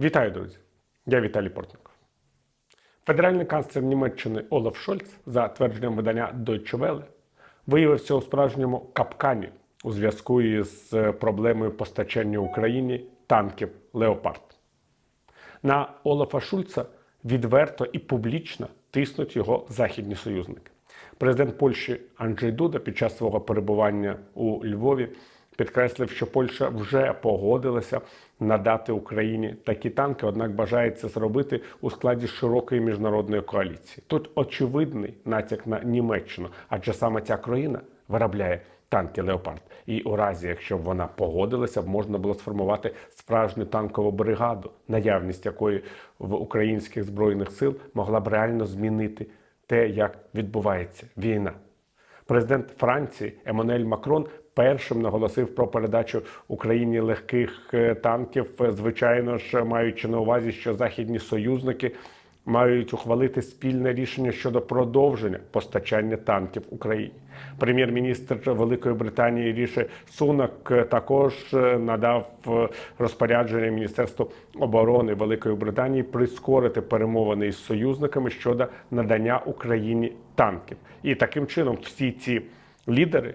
Вітаю, друзі! Я Віталій Портников. Федеральний канцлер Німеччини Олаф Шольц, за твердженням видання Deutsche Welle, виявився у справжньому капкані у зв'язку із е, проблемою постачання Україні танків Леопард. На Олафа Шульца відверто і публічно тиснуть його західні союзники. Президент Польщі Анджей Дуда під час свого перебування у Львові підкреслив, що Польща вже погодилася надати Україні такі танки, однак бажає це зробити у складі широкої міжнародної коаліції. Тут очевидний натяк на Німеччину, адже саме ця країна виробляє танки Леопард. І у разі, якщо б вона погодилася, б можна було сформувати справжню танкову бригаду, наявність якої в українських збройних сил могла б реально змінити те, як відбувається війна. Президент Франції Еммануель Макрон першим наголосив про передачу Україні легких е, танків, е, звичайно ж, маючи на увазі, що західні союзники мають ухвалити спільне рішення щодо продовження постачання танків Україні. Прем'єр-міністр Великої Британії Ріші Сунак е, також надав розпорядження Міністерству оборони Великої Британії прискорити перемовини із союзниками щодо надання Україні танків. І таким чином всі ці лідери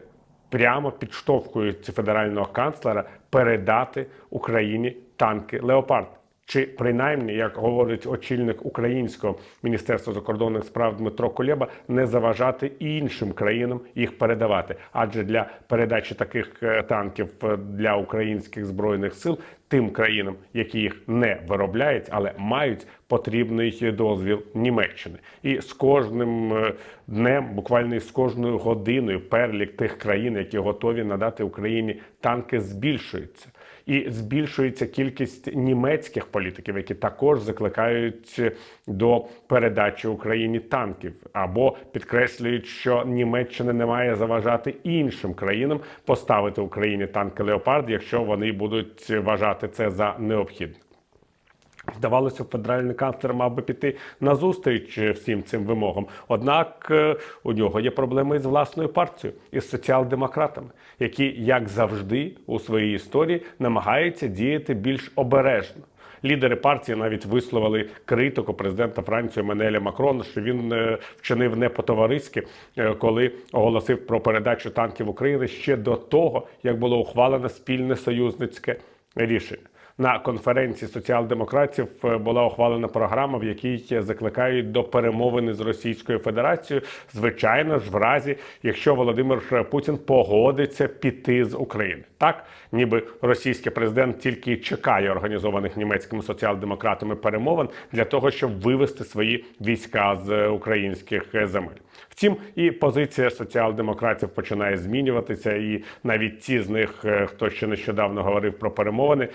прямо підштовхують федерального канцлера передати Україні танки Леопард. Чи принаймні, як говорить очільник українського міністерства закордонних справ Дмитро Кулеба, не заважати іншим країнам їх передавати? Адже для передачі таких е, танків е, для українських збройних сил тим країнам, які їх не виробляють, але мають потрібний дозвіл Німеччини, і з кожним е, днем, буквально з кожною годиною, перелік тих країн, які готові надати Україні танки, збільшується. І збільшується кількість німецьких політиків, які також закликають до передачі Україні танків, або підкреслюють, що Німеччина не має заважати іншим країнам поставити Україні танки Леопард, якщо вони будуть вважати це за необхідне. Здавалося, федеральний канцлер мав би піти на зустріч всім цим вимогам. Однак е, у нього є проблеми із власною партією, із соціал-демократами, які, як завжди, у своїй історії намагаються діяти більш обережно. Лідери партії навіть висловили критику президента Франції Менеля Макрона, що він е, вчинив не по-товариськи, е, коли оголосив про передачу танків України ще до того, як було ухвалено спільне союзницьке рішення. На конференції соціал-демократів е, була ухвалена програма, в якій закликають до перемовини з Російською Федерацією. Звичайно ж, в разі, якщо Володимир Путін погодиться піти з України, так ніби російський президент тільки чекає організованих німецькими соціал-демократами перемовин для того, щоб вивести свої війська з українських земель. Втім, і позиція соціал-демократів починає змінюватися, і навіть ті з них, е, хто ще нещодавно говорив про перемовини,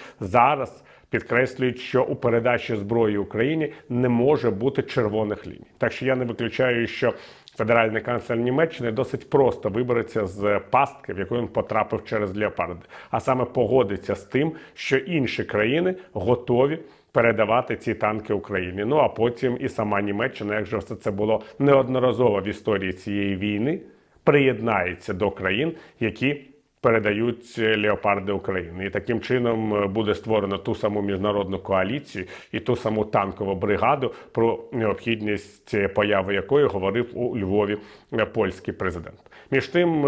зараз підкреслюють, що у передачі зброї Україні не може бути червоних ліній. Так що я не виключаю, що федеральний канцлер Німеччини досить просто вибереться з пастки, в яку він потрапив через леопарди, а саме погодиться з тим, що інші країни готові. Передавати ці танки Україні. Ну а потім і сама Німеччина, як же все це було неодноразово в історії цієї війни, приєднається до країн, які передають леопарди України. І таким чином е, буде створено ту саму міжнародну коаліцію і ту саму танкову бригаду, про необхідність появи якої говорив у Львові е, польський президент. Між тим.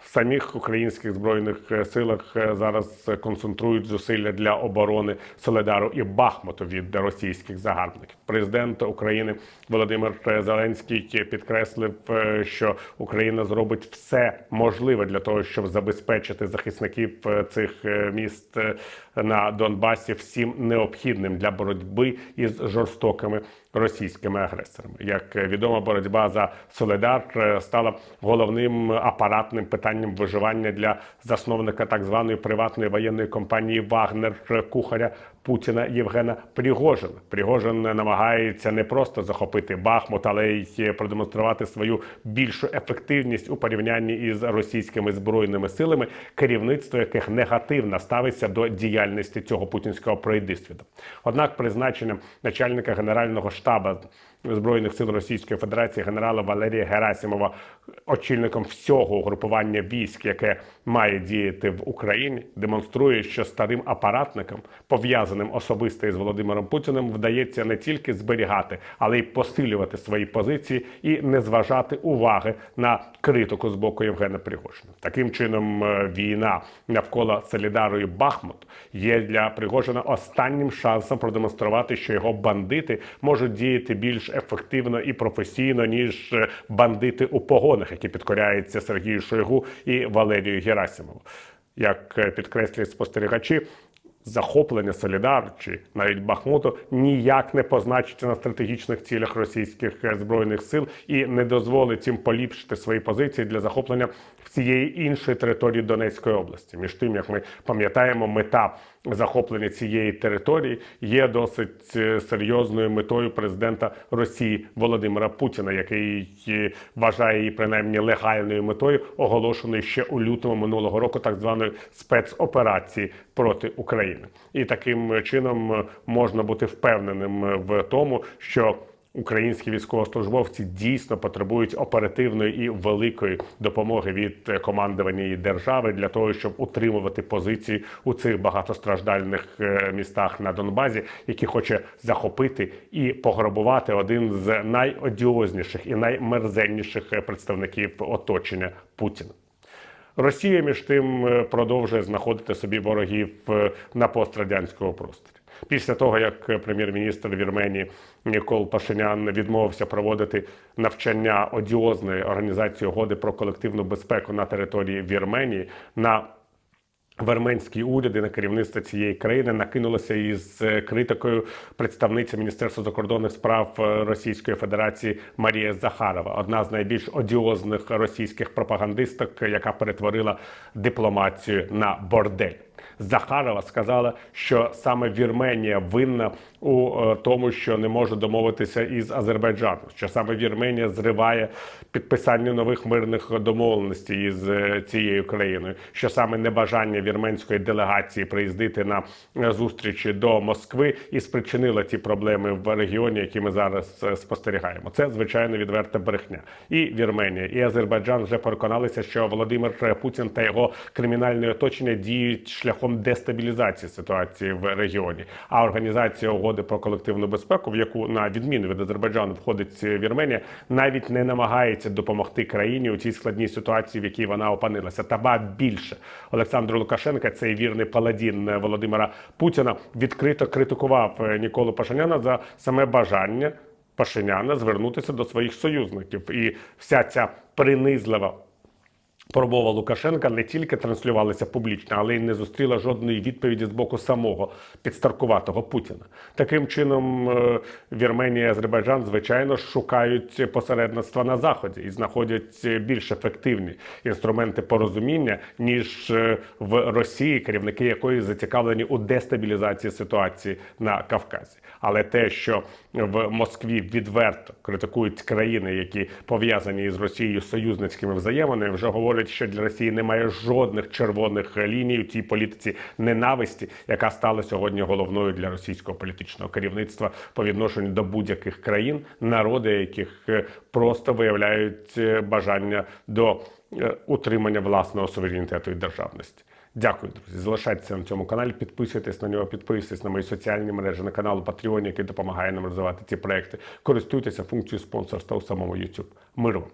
Е, самих українських збройних е, силах е, зараз концентрують зусилля для оборони Соледару і Бахмуту від російських загарбників. Президент України Володимир Зеленський підкреслив, е, що Україна зробить все можливе для того, щоб забезпечити захисників е, цих е, міст е, на Донбасі всім необхідним для боротьби із жорстокими російськими агресорами. Як відомо, боротьба за Соледар е, стала головним апаратним питанням виживання для засновника так званої приватної воєнної компанії Вагнер кухаря Путіна Євгена Пригожина. Пригожин намагається не просто захопити Бахмут, але й продемонструвати свою більшу ефективність у порівнянні із російськими збройними силами, керівництво яких негативно ставиться до діяльності цього путінського пройдисвіта. Однак, призначенням начальника генерального штабу збройних сил Російської Федерації генерала Валерія Герасимова очільником всього угрупування військ, яке має діяти в Україні, демонструє, що старим апаратникам, пов'язаним особисто із Володимиром Путіним, вдається не тільки зберігати, але й посилювати свої позиції і не зважати уваги на критику з боку Євгена Пригожина. Таким чином, е, війна навколо Солідару і Бахмут є для Пригожина останнім шансом продемонструвати, що його бандити можуть діяти більш ефективно і професійно, ніж е, бандити у погонах, які підкоряються Сергію Шойгу і Валерію Герасимову. Як е, підкреслюють спостерігачі, захоплення Солідар чи навіть Бахмуту ніяк не позначиться на стратегічних цілях російських е, збройних сил і не дозволить їм поліпшити свої позиції для захоплення всієї іншої території Донецької області. Між тим, як ми пам'ятаємо, мета захоплення цієї території є досить е, серйозною метою президента Росії Володимира Путіна, який е, вважає її принаймні легальною метою, оголошеною ще у лютому минулого року, так званої спецоперації проти України. І таким чином е, можна бути впевненим е, в тому, що Українські військовослужбовці дійсно потребують оперативної і великої допомоги від е, командування і держави для того, щоб утримувати позиції у цих багатостраждальних містах на Донбазі, які хоче захопити і пограбувати один з найодіозніших і наймерзенніших представників оточення Путіна. Росія між тим е, продовжує знаходити собі ворогів е, на пострадянському просторі. Після того, як прем'єр-міністр Вірменії Нікол Пашинян відмовився проводити навчання одіозної організації угоди про колективну безпеку на території Вірменії на Верменський уряд і на керівництво цієї країни накинулося із е, критикою представниця Міністерства закордонних справ е, Російської Федерації Марія Захарова, одна з найбільш одіозних російських пропагандисток, яка перетворила дипломатію на бордель. Захарова сказала, що саме Вірменія винна у е, тому, що не може домовитися із Азербайджаном, що саме Вірменія зриває підписання нових мирних домовленостей із е, цією країною, що саме небажання вірменської делегації приїздити на е, зустрічі до Москви і спричинило ті проблеми в регіоні, які ми зараз спостерігаємо. Це звичайно відверта брехня. І Вірменія, і Азербайджан вже переконалися, що Володимир Путін та його кримінальне оточення діють шляхом дестабілізації ситуації в регіоні. А організація угоди про колективну безпеку, в яку на відміну від Азербайджану входить Вірменія, навіть не намагається допомогти країні у цій складній ситуації, в якій вона опинилася. Та ба більше Олександр Лукашенка, цей вірний паладін Володимира Путіна, відкрито критикував Ніколу Пашиняна за саме бажання Пашиняна звернутися до своїх союзників, і вся ця принизлива. Промова Лукашенка не тільки транслювалася публічно, але й не зустріла жодної відповіді з боку самого підстаркуватого Путіна. Таким чином, е, Вірменія і Азербайджан, звичайно, шукають посередництва на заході і знаходять більш ефективні інструменти порозуміння ніж е, в Росії, керівники якої зацікавлені у дестабілізації ситуації на Кавказі. Але те, що в Москві відверто критикують країни, які пов'язані із Росією союзницькими взаєминами, вже говорять, що для Росії немає жодних червоних ліній у тій політиці ненависті, яка стала сьогодні головною для російського політичного керівництва по відношенню до будь-яких країн, народи, яких е, просто виявляють е, бажання до е, утримання власного суверенітету і державності. Дякую, друзі. Залишайтеся на цьому каналі, підписуйтесь на нього, підписуйтесь на мої соціальні мережі, на канал Patreon, який допомагає нам розвивати ці проекти. Користуйтеся функцією спонсорства у самому YouTube. Миру!